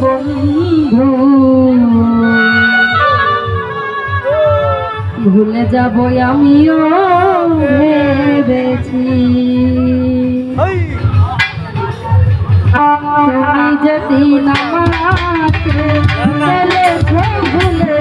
বন্ধু। ভুলে যাব আমিও ভেবেছি। তুমি যেদিন আমাকে ভুলে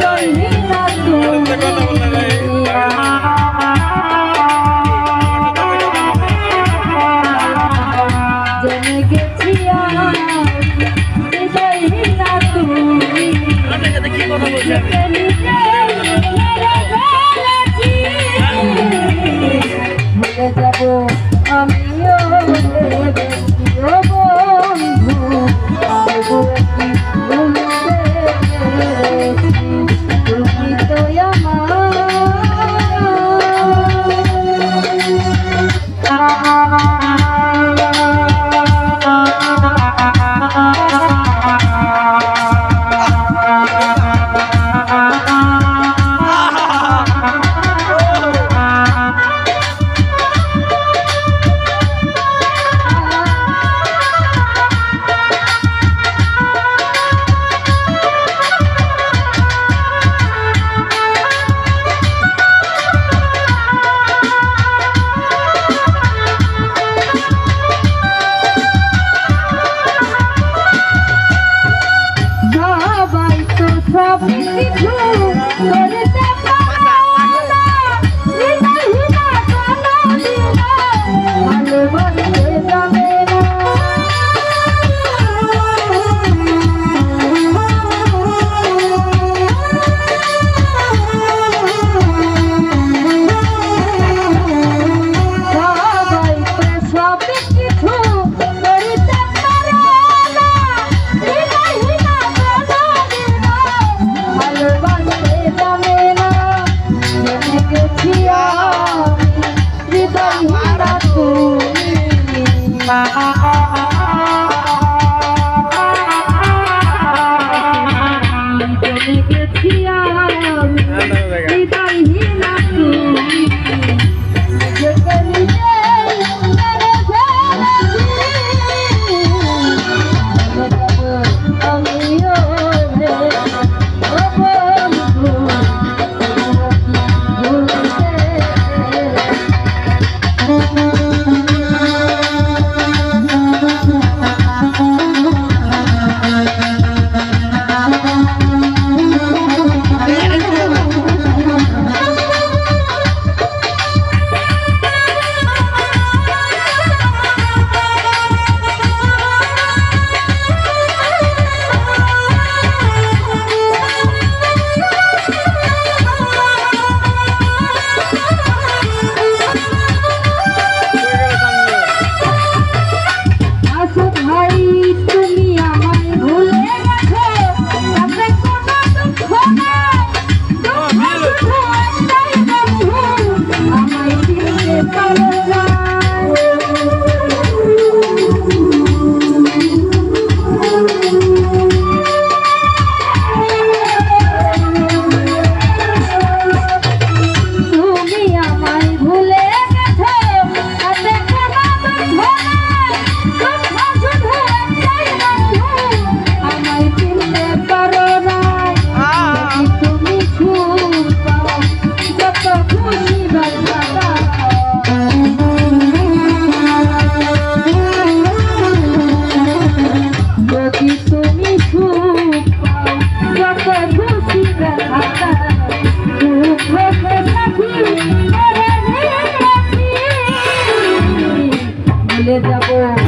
don't ভুলে যাব এমন